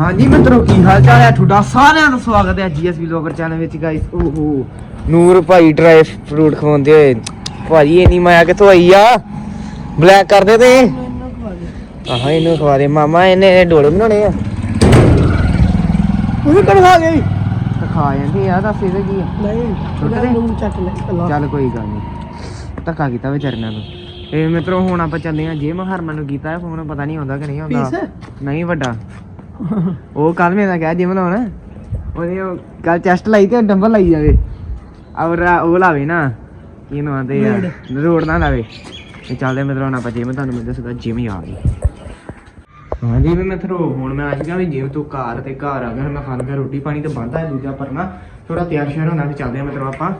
ਹਾਂਜੀ ਮਿੱਤਰੋ ਕੀ ਹਾਲ ਚਾਲ ਹੈ? ਤੁਹਾਡਾ ਸਾਰਿਆਂ ਦਾ ਸਵਾਗਤ ਹੈ ਜੀਐਸਬੀ ਲੋਕਰ ਚੈਨਲ ਵਿੱਚ ਗਾਇਸ ਓਹੋ। ਨੂਰ ਭਾਈ ਡਰਾਈ ਫਰੂਟ ਖਵਾਉਂਦੇ ਹੋਏ। ਭਾਜੀ ਇੰਨੀ ਮਾਇਆ ਕਿੱਥੋਂ ਆਈ ਆ? ਬਲੈਕ ਕਰਦੇ ਤੇ? ਆਹ ਇਹਨੂੰ ਖਵਾ ਦੇ। ਮਾਮਾ ਇਹਨੇ ਡੋਲੇ ਬਣਾਉਣੇ ਆ। ਉਹ ਕਰ ਖਾ ਗਈ ਖਾ ਜਾਂਦੀ ਆ ਦੱਸ ਇਹਦੇ ਕੀ ਆ? ਨਹੀਂ ਛੁੱਟ ਦੇ? ਨੂੰ ਚੱਕ ਲੈ ਚੱਲ ਕੋਈ ਗੱਲ ਨਹੀਂ ਧੱਕਾ ਕੀਤਾ ਵਿਚਾਰਿਆਂ ਨੂੰ। ਇਹ ਮਿੱਤਰੋ ਹੁਣ ਆਪਾਂ ਚੱਲੇ ਆ ਜਿਮ ਹਰਮਨ ਨੂੰ ਕੀਤਾ ਫੋਨ ਪਤਾ ਨਹੀਂ ਆਉਂਦਾ ਕਿ ਨਹੀਂ ਆਉਂਦਾ। ਨਹੀਂ ਵੱਡਾ। ਉਹ ਕੱਲ ਮੇਰਾ ਕਿਹਾ ਜਿਮ ਲਾਉਣ ਉਹਨੇ ਉਹ ਕੱਲ ਚੈਸਟ ਲਾਈ ਤੇ ਡੰਬਲ ਲਾਈ ਜਾਵੇ। ਔਰ ਉਹ ਲਾਵੇ ਨਾ ਕੀ ਨੂੰ ਆਂਦੇ ਆ ਰੋਡ ਨਾ ਲਾਵੇ। ਤੇ ਚੱਲਦੇ ਮਿੱਤਰੋ ਹੁਣ ਆਪਾਂ ਜਿਮ ਤੁਹਾਨੂੰ ਮੈਂ ਦੱਸਦਾ ਜਿਮ ਹੀ। ਆ ਗਈ ਹਾਂਜੀ ਵੀ ਮਿੱਤਰੋ ਹੁਣ ਮੈਂ ਅੱਜ ਗਿਆ ਵੀ ਜਿਮ ਤੋਂ ਘਰ ਤੇ ਘਰ ਆ ਗਿਆ ਮੈਂ ਖਾਣ ਗਿਆ ਰੋਟੀ ਪਾਣੀ ਤੇ ਬੰਦਾ ਹੈ ਦੂਜਾ ਪਰਨਾ। ਥੋੜਾ ਤਿਆਰ ਸ਼ਿਆਰ ਹੋਣਾ ਤੇ ਚੱਲਦੇ ਆ ਮਿੱਤਰੋ ਆਪਾਂ।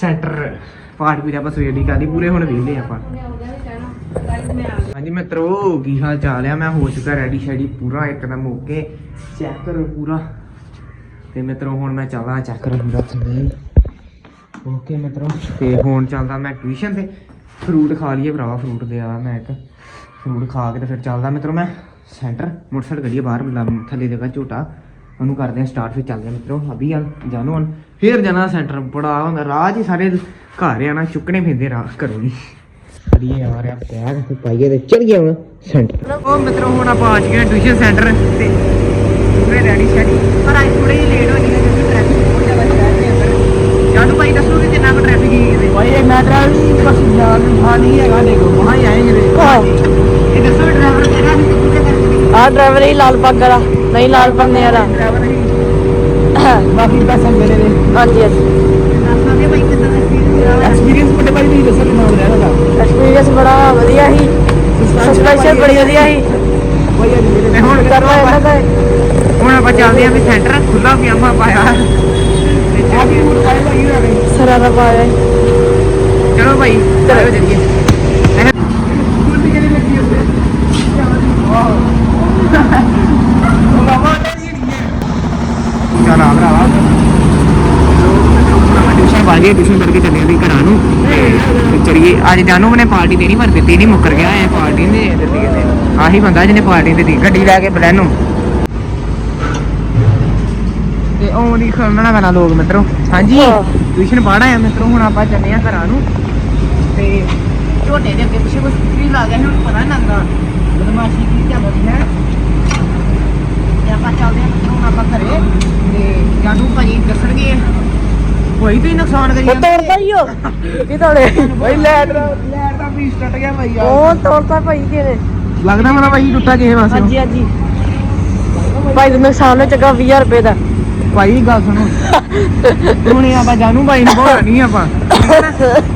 ਸੈਂਟਰ ਪਾਠ ਪੂਜਾ ਆਪਾਂ ਸਵੇਰ ਦੀ ਕਰਦੀ ਪੂਰੇ ਹੁਣ ਵਿਹਲੇ ਆਪਾਂ। ਹਾਂਜੀ ਮਿੱਤਰੋ, ਕੀ ਹਾਲ ਚਾਲ ਆ? ਮੈਂ ਹੋ ਚੁੱਕਾ ਰੈਡੀ ਸ਼ੈਡੀ ਪੂਰਾ ਇੱਕਦਮ ਓਕੇ ਚੈੱਕ ਕਰੋ ਪੂਰਾ। ਤੇ ਮਿੱਤਰੋ, ਹੁਣ ਮੈਂ ਚੱਲਾਂ ਚੈੱਕ ਕਰੋ ਪੂਰਾ ਥੱਲੇ ਓਕੇ ਮਿੱਤਰੋ। ਤੇ ਹੁਣ ਚੱਲਦਾ ਮੈਂ ਟਿਊਸ਼ਨ ਤੇ। ਫਰੂਟ ਖਾ ਲਈਏ ਭਰਾਵਾ ਫਰੂਟ ਦੇ ਆ ਮੈਂ ਇੱਕ। ਫਰੂਟ ਖਾ ਕੇ ਤੇ ਫਿਰ ਚੱਲਦਾ ਮਿੱਤਰੋ ਮੈਂ ਸੈਂਟਰ ਮੋਟਰਸਾਈਕਲ ਕੱਢੀਏ ਬਾਹਰ ਥੱਲੇ ਜਗ੍ਹਾ ਝੋਟਾ। ਉਹਨੂੰ ਕਰਦੇ ਆ ਸਟਾਰਟ ਫਿਰ ਚੱਲਦੇ ਆ ਮਿੱਤਰੋ। ਅਭੀ ਹਾਲ ਜਾਨੋ ਹਾਲ ਫਿਰ ਜਾਣਾ ਸੈਂਟਰ ਬੜਾ ਹੁੰਦਾ। ਰਾਹ 'ਚ ਹੀ ਸਾਰੇ ਘਰ ਆ ਚੁੱਕਣੇ ਪੈਂਦੇ ਰਾਹ ਘਰੋਂ ਹੀ। ਕਰੀਏ ਆ ਰਿਹਾ ਬੈਗ ਤੇ ਪਾਈਏ ਤੇ ਚੜ ਗਿਆ ਹੁਣ ਸੈਂਟਰ। ਉਹ ਮਿੱਤਰੋ ਹੁਣ ਆਪਾਂ ਆ ਚੁੱਕੇ ਹਾਂ ਟਿਊਸ਼ਨ ਸੈਂਟਰ ਤੇ। ਪੂਰੇ ਰੈਡੀ ਸ਼ੈਡੀ। ਪਰ ਅੱਜ ਥੋੜੇ ਜਿਹੇ ਲੇਟ ਹੋ ਗਏ ਕਿਉਂਕਿ ਟ੍ਰੈਫਿਕ ਬਹੁਤ ਜ਼ਿਆਦਾ ਸ਼ਹਿਰ ਦੇ ਅੰਦਰ ਜਾਨੂ ਭਾਈ ਦੱਸੋ ਕਿ ਕਿੰਨਾ ਕੁ ਟ੍ਰੈਫਿਕ ਹੈ ਇਹਦੇ ਭਾਈ ਇਹ ਮੈਟਰ ਬਸ ਜਾਨ ਹਾਂ ਨਹੀਂ ਹੈਗਾ ਦੇਖੋ ਵਹਾਂ ਹੀ ਆਏਂਗੇ ਇਹ ਦੱਸੋ ਡਰਾਈਵਰ ਕਿਹੜਾ ਸੀ ਕਿੱਥੇ ਕਰਦੇ ਆ ਡਰਾਈਵਰ ਹੀ ਲਾਲ ਪੱਗ ਵਾਲਾ ਨਹੀਂ ਲਾਲ ਪੰਨੇ ਵਾਲਾ। ਡਰਾਈਵਰ ਹੀ ਬਾਕੀ ਪੈਸੇ ਮੇਰੇ ਨੇ। ਹਾਂਜੀ ਦੱਸਾਂਗੇ ਭਾਈ ਕਿੰਨਾ ਐਕਸਪੀਰੀਅੰਸ ਬੜੇ ਭਾਈ ਦੀ ਦੱਸੋ ਕਿੰਨਾ ਰਿਹਾ ਇਹਦਾ ਐਕਸਪੀਰੀਅੰਸ ਬੜਾ ਵਧੀਆ ਸੀ। ਸਸਪੈਂਸ਼ਨ ਬੜੀ ਵਧੀਆ ਸੀ। ਤੇ ਹੁਣ ਕਰਵਾ ਇਹਨਾਂ ਦਾ। ਹੁਣ ਆਪਾਂ ਚੱਲਦੇ ਆਂ ਵੀ ਸੈਂਟਰ ਖੁੱਲਾ ਪਜਾਮਾ ਪਾਇਆ ਗਏ ਸਰਾਰਾ ਪਾਇਆ। ਚਲੋ ਭਾਈ ਚਲੋ ਚੱਲੀਏ। ਚੱਲ ਆ ਭਰਾਵਾ। ਪਾ ਲਈ ਟਿਊਸ਼ਨ ਕਰਕੇ ਚੱਲੇ ਵੀ ਘਰਾਂ ਨੂੰ। ਤੇ ਚਲੀਏ ਅੱਜ ਜਾਨੂ ਨੇ ਪਾਰਟੀ ਦੇਣੀ ਪਰ ਦਿੱਤੀ ਨਹੀਂ ਮੁੱਕਰ ਗਿਆ ਐ ਪਾਰਟੀ ਦੇ ਦਿੱਤੀ ਕਿਤੇ ਆਹੀ ਬੰਦਾ ਜਿਹਨੇ ਪਾਰਟੀ ਦਿੱਤੀ ਗੱਡੀ ਲੈ ਕੇ ਬਲੈਨੋ। ਤੇ ਉਹ ਨਹੀਂ ਖੜਨਾ ਪੈਣਾ ਲੋਕ ਮਿੱਤਰੋ। ਹਾਂਜੀ ਹਾਂ। ਟਿਊਸ਼ਨ ਪੜ੍ਹਨਾ ਆ ਮਿੱਤਰੋ ਹੁਣ ਆਪਾਂ ਚੱਲੇ ਆ ਘਰਾਂ ਨੂੰ। ਤੇ ਝੋਟੇ ਦੇ ਅੱਗੇ ਪਿੱਛੇ ਕੁਝ ਵੀ ਲਾ ਗਿਆ ਹੁਣ ਪਤਾ ਨਹੀਂ ਲੱਗਦਾ। ਬਦਮਾਸ਼ੀ ਕੀ ਚੱਲਦੀ ਹੈ। ਤੇ ਆਪਾਂ ਚੱਲਦੇ ਆ ਮਿੱਤਰੋ ਹੁਣ ਆਪਾਂ ਘਰੇ। ਤੇ ਜਾਨੂ ਭਾਜੀ ਦੱਸਣਗੇ ਕੋਈ ਤੇ ਨੁਕਸਾਨ ਕਰੀ ਉਹ ਤੋੜਦਾ ਹੀ ਉਹ। ਕੀ ਤੋੜੇ? ਭਾਈ ਲੈਟ ਦਾ ਲੈਟ ਦਾ ਪੀਸ ਟੱਟ ਗਿਆ ਭਾਈ ਉਹ ਤੋੜਦਾ ਭਾਈ ਕਿਹਨੇ ਲੱਗਦਾ ਮੇਰਾ ਭਾਈ ਟੁੱਟਾ ਕਿਸੇ ਪਾਸੇ। ਹਾਂਜੀ ਹਾਂਜੀ। ਭਾਈ ਦਾ ਨੁਕਸਾਨ ਹੋ ਚੱਗਾ 20000 ਰੁਪਏ ਦਾ। ਭਾਈ ਗੱਲ ਸੁਣੋ। ਹੁਣ ਆਪਾਂ ਜਾਨੂ ਭਾਈ ਨੂੰ ਬੋਲਣਾ ਨਹੀਂ ਆਪਾਂ।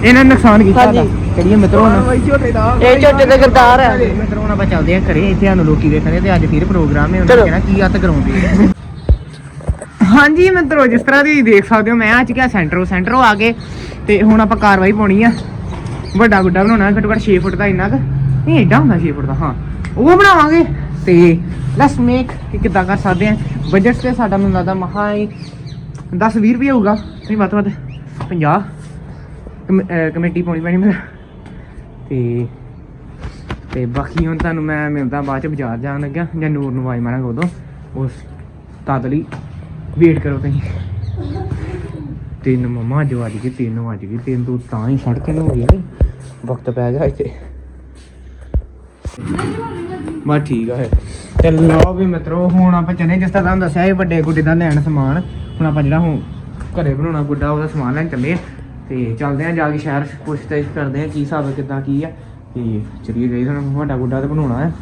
ਇਹਨਾਂ ਨੇ ਨੁਕਸਾਨ ਕੀਤਾ ਹਾਂਜੀ। ਦਾ ਕਰੀਏ ਮਿੱਤਰੋ ਭਾਈ ਦਾ। ਇਹ ਝੋਟੇ ਦੇ ਗਰਦਾਰ ਹੈ ਮਿੱਤਰੋ ਆਪਾਂ ਚੱਲਦੇ ਆ ਘਰੇ। ਇੱਥੇ ਸਾਨੂੰ ਲੋਕੀ ਦੇਖਣੇ ਤੇ ਅੱਜ ਫਿਰ ਪ੍ਰੋਗਰਾਮ ਹੈ। ਉਹਨਾਂ। ਨੇ ਕਹਿਣਾ ਕੀ ਹੱਥ ਕਰਾਉਂਦੇ ਹਾਂਜੀ ਮਿੱਤਰੋ ਜਿਸ ਤਰ੍ਹਾਂ ਤੁਸੀਂ ਦੇਖ ਸਕਦੇ ਹੋ। ਮੈਂ ਅੱਜ ਗਿਆ ਸੈਂਟਰੋ ਸੈਂਟਰੋ ਆ ਕੇ ਤੇ ਹੁਣ ਆਪਾਂ ਕਾਰਵਾਈ ਪਾਉਣੀ ਆ। ਵੱਡਾ ਗੁੱਡਾ ਬਣਾਉਣਾ, ਘੱਟੋ ਘੱਟ 6 ਫੁੱਟ ਦਾ ਇੰਨਾ ਕੁ। ਨਹੀਂ ਐਡਾ ਹੁੰਦਾ 6 ਫੁੱਟ ਦਾ, ਹਾਂ। ਉਹ ਬਣਾਵਾਂਗੇ ਤੇ ਲੈਟਸ ਮੇਕ ਕਿ ਕਿੱਦਾਂ ਕਰ ਸਕਦੇ ਆ। ਬਜਟ ਤੇ ਸਾਡਾ ਮੈਨੂੰ ਲੱਗਦਾ ਮਹਾ ਹੀ 10 20 ਰੁਪਏ ਹੋਊਗਾ। ਨਹੀਂ, ਵੱਧ ਤੋਂ ਵੱਧ 50 ਕਮੇ- ਕਮੇਟੀ ਪਾਉਣੀ ਪੈਣੀ ਮੇਰਾ ਤੇ ਤੇ ਬਾਕੀ ਹੁਣ ਤੁਹਾਨੂੰ ਮੈਂ ਮਿਲਦਾ ਬਾਅਦ ਚ ਬਾਜ਼ਾਰ ਜਾਣ ਲੱਗਿਆ ਜਾਂ ਨੂਰ ਨੂੰ ਆਵਾਜ਼ ਮਾਰਾਂਗਾ ਉਦੋਂ। ਉਸ ਤਦ ਲਈ ਵੇਟ ਕਰੋ ਤੁਸੀਂ। ਤਿੰਨ ਮਮਾ, ਅੱਜ ਵੱਜ ਗਏ ਤਿੰਨ, ਵੱਜ ਗਏ ਤਿੰਨ, ਤੋਂ ਤਾਂ ਹੀ ਸੜਕ ਨੂੰ ਹੋ ਗਈ ਵਕਤ ਪੈ ਗਿਆ ਇੱਥੇ। ਬਾ ਠੀਕ ਆ ਫਿਰ। ਤੇ ਲਓ ਵੀ ਮਿੱਤਰੋ, ਹੁਣ ਆਪਾਂ ਚਨੇ ਜਿਸ ਤਰ੍ਹਾਂ ਤੁਹਾਨੂੰ ਦੱਸਿਆ ਇਹ ਵੱਡੇ ਗੁੱਡੇ ਦਾ ਲੈਣ ਸਮਾਨ। ਹੁਣ ਆਪਾਂ ਜਿਹੜਾ ਹੁਣ ਘਰੇ ਬਣਾਉਣਾ ਗੁੱਡਾ, ਉਹਦਾ ਸਮਾਨ ਲੈਣ ਚੱਲੇ ਤੇ ਚੱਲਦੇ ਆ ਜਾ ਕੇ ਸ਼ਹਿਰ ਪੁੱਛਤਾਛ ਕਰਦੇ ਆ ਕੀ ਹਿਸਾਬ ਹੈ ਕਿੱਦਾਂ ਕੀ ਆ। ਤੇ ਚਲੀਏ ਗਏ ਸਾਨੂੰ, ਵੱਡਾ ਗੁੱਡਾ ਤੇ ਬਣਾਉਣਾ ਹੈ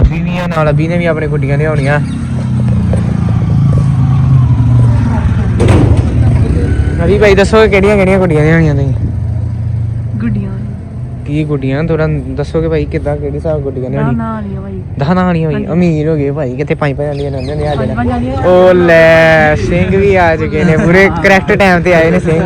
ਅਭੀ ਵੀ ਆ, ਨਾਲ ਅਭੀ ਨੇ ਵੀ ਆਪਣੇ ਗੁੱਡੀਆਂ ਲਿਆਉਣੀਆਂ। ਅਭੀ ਭਾਈ ਦੱਸੋ ਕਿਹੜੀਆਂ ਕਿਹੜੀਆਂ ਗੁੱਡੀਆਂ ਲਿਆਉਣੀਆਂ ਤੁਸੀਂ? ਕੀ ਗੁੱਡੀਆਂ? ਥੋੜਾ ਦੱਸੋਗੇ ਭਾਈ ਕਿੱਦਾਂ ਕਿਹੜੀ ਹਿਸਾਬ ਗੁੱਡੀਆਂ ਨਾ ਨਾ ਨਹੀਂ ਭਾਈ ਦਹਨਾ ਹੋਈ ਹਾਂਜੀ। ਅਮੀਰ ਹੋ ਗਏ ਭਾਈ ਕਿੱਥੇ ਪੰਜ ਪੰਜ ਵਾਲੀਆਂ ਨੇ ਨੇ ਆ ਵਾਲੀਆਂ। ਜਾਣਾ ਉਹ ਲੈ ਸਿੰਘ ਵੀ ਆ ਚੁੱਕੇ ਨੇ ਪੂਰੇ ਕਰੈਕਟ ਟਾਈਮ ਤੇ ਆਏ ਨੇ ਸਿੰਘ।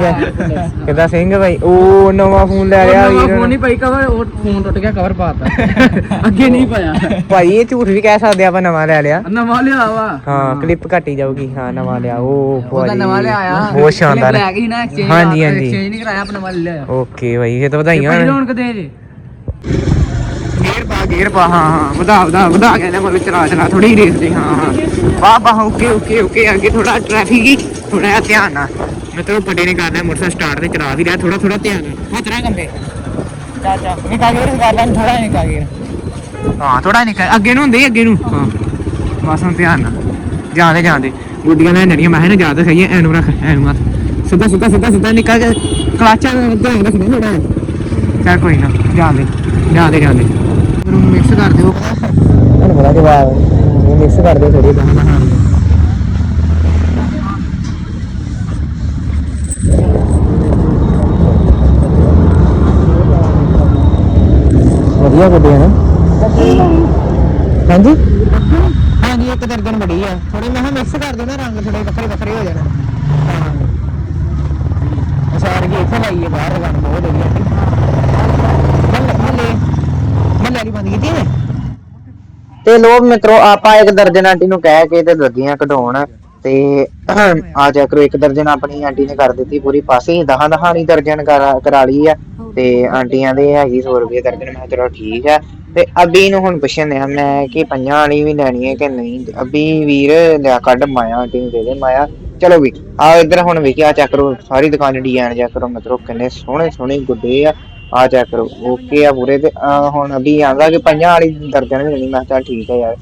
ਕਿੱਦਾਂ ਸਿੰਘ ਭਾਈ? ਉਹ ਨਵਾਂ ਫੋਨ ਲੈ ਲਿਆ ਵੀਰ। ਫੋਨ ਨਹੀਂ ਭਾਈ ਕਵਰ ਉਹ ਫੋਨ ਟੁੱਟ ਗਿਆ ਕਵਰ ਪਾਤਾ ਅੱਗੇ ਨਹੀਂ ਪਾਇਆ। ਭਾਈ ਇਹ ਝੂਠ ਵੀ ਕਹਿ ਸਕਦੇ ਆਪਾਂ ਨਵਾਂ ਲੈ ਲਿਆ। ਨਵਾਂ ਲਿਆ ਵਾ। ਹਾਂ ਕਲਿੱਪ ਘੱਟੀ ਜਾਊਗੀ। ਹਾਂ ਨਵਾਂ ਲਿਆ। ਉਹ ਭਾਈ ਨਵਾਂ ਲਿਆ ਆ। ਬਹੁਤ ਸ਼ਾਨਦਾਰ। ਲੈ ਗਈ ਨਾ ਐਕਸਚੇਂਜ ਹਾਂਜੀ, ਹਾਂਜੀ। ਐਕਸਚੇਂਜ ਨਹੀਂ ਕਰਾਇਆ ਆਪਣਾ ਨਵਾਂ ਲਿਆ ਓਕੇ ਭਾਈ ਇਹ ਤਾਂ ਵਧਾਈਆਂ ਭਾਈ ਹੋਣ। ਕਦੇ ਜੇ। ਫੇਰ ਪਾ ਗੇਅਰ ਪਾ ਹਾਂ ਹਾਂ ਵਧਾ ਵਧਾ ਵਧਾ ਕਹਿੰਦੇ ਮਤਲਬ ਚਲਾ ਚਲਾ ਥੋੜੀ ਰੇਸ ਦੇ ਹਾਂ ਹਾਂ। ਵਾਹ ਵਾਹ ਓਕੇ ਓਕੇ ਓਕੇ ਅੱਗੇ ਥੋੜਾ ਟ੍ਰੈਫਿਕ ਹੀ ਥੋੜਾ ਜਿਹਾ ਧਿਆਨ ਨਾਲ। ਮਤਲਬ ਵੱਡੇ ਨੇ ਕਰਨਾ ਮੋਟਰਸਾਈਕਲ ਸਟਾਰਟ ਤੇ ਚਲਾ ਵੀ ਰਿਹਾ ਥੋੜਾ ਥੋੜਾ ਧਿਆਨ ਨਾਲ। ਹੱਥ ਨਾ ਕੰਬੇ। ਚਾ ਚਾ ਨਿਕਾ ਗੇਅਰ ਕਰ ਲੈ ਥੋੜਾ ਨਿਕਾ ਗੇਅਰ ਹਾਂ ਥੋੜਾ ਨਿਕਾ ਅੱਗੇ ਨੂੰ ਹੁੰਦੇ ਅੱਗੇ ਨੂੰ। ਹਾਂ ਬਸ ਹੁਣ ਧਿਆਨ ਨਾਲ। ਜਾਂਦੇ ਜਾਂਦੇ। ਗੁੱਡੀਆਂ ਲੈ ਜਣੀਆਂ ਮੈਂ ਨਾ ਸਹੀ ਹੈ ਐਨੂੰ ਰੱਖ ਐਨੂੰ ਹੱਥ ਸਿੱਧਾ ਸਿੱਧਾ ਸਿੱਧਾ ਸਿੱਧਾ ਨਿਕਾ ਕੇ ਕਲਾਚਾਂ ਦਾ ਧਿਆਨ ਰੱਖਣਾ ਥੋੜਾ ਚੱਲ ਕੋਈ ਨਾ ਜਾਂਦੇ ਜਾਂਦੇ ਜਾਂਦੇ ਫਿਰ ਉਹਨੂੰ ਮਿਕਸ ਕਰ ਦਿਓ। ਤੁਹਾਨੂੰ ਪਤਾ ਜਵਾਬ ਇਹ ਮਿਕਸ ਕਰ ਦਿਓ ਥੋੜੀ ਬਾਹਾਂ ਵਧੀਆ ਗੱਡੀ ਹੈ ਨਾ। ਹਾਂਜੀ? ਹਾਂਜੀ ਇੱਕ ਦਰਜਨ ਬੜੀ ਆ। ਥੋੜੀ ਮੈਂ ਮਿਕਸ ਕਰ ਦੋ ਨਾ ਰੰਗ ਥੋੜੇ ਵੱਖਰੇ ਵੱਖਰੇ ਹੋ ਜਾਣਾ। ਹਾਂ। ਅਸਾਰ ਕੀ ਇੱਥੇ ਲਾਈਏ ਬਾਹਰ ਲਗਾਉਣ ਬਹੁਤ ਵਧੀਆ ਮੱਲੇ ਮੱਲੇ ਮੱਲੇ ਵਾਲੀ ਬੰਦ ਕੀਤੀ ਤੇ ਲੋ ਮਿੱਤਰੋ, ਆਪਾਂ ਇੱਕ ਦਰਜਨ ਆਂਟੀ ਨੂੰ ਕਹਿ ਕੇ ਤੇ ਲੱਗੀਆਂ ਕਢਾਉਣ। ਤੇ ਆ ਜਾ ਕਰੋ, ਇੱਕ ਦਰਜਨ ਆਪਣੀ ਆਂਟੀ ਨੇ ਕਰ ਦਿੱਤੀ ਪੂਰੀ ਪਾਸੇ। ਦਹਾਂ ਦਹਾਂ ਦਰਜਨ ਕਰਾ ਕਰਾ ਲਈ ਆ। ਤੇ ਆਂਟੀਆਂ ਦੇ ਹੈਗੀ 100 ਰੁਪਏ ਦਰਜਨ। ਮੈਂ ਕਿਹਾ ਚਲੋ ਠੀਕ ਆ। ਤੇ ਅੱਬੀ ਨੂੰ ਹੁਣ ਪੁੱਛਣ ਆ ਮੈਂ ਕਿ ਪੰਜਾਂ ਵਾਲੀ ਵੀ ਲੈਣੀ ਹੈ ਕਿ ਨਹੀਂ? ਤੇ ਅੱਬੀ ਵੀਰ, ਲਿਆ ਕੱਢ ਮਾਇਆ ਆਂਟੀ ਨੂੰ ਦੇ ਦੇ ਮਾਇਆ। ਚਲੋ ਵੀ, ਆ ਇੱਧਰ ਹੁਣ ਵੀ ਆ ਚੈੱਕ ਕਰੋ, ਸਾਰੀ ਦੁਕਾਨ ਡਿਜ਼ਾਈਨ ਚੈੱਕ ਕਰੋ। ਮਿੱਤਰੋ, ਕਿੰਨੇ ਸੋਹਣੇ ਸੋਹਣੇ ਗੁੱਡੇ ਆ। ਆ ਚੈੱਕ ਕਰੋ। ਓਕੇ ਆ ਪੂਰੇ ਤੇ ਆਹ ਹੁਣ ਅਭੀ ਆਂਦਾ ਕਿ ਪੰਜਾਂ ਵਾਲੀ ਦਰਜਨ ਵੀ ਲੈਣੀ ਮੈਂ ਕਿਹਾ ਚੱਲ ਠੀਕ ਹੈ ਯਾਰ।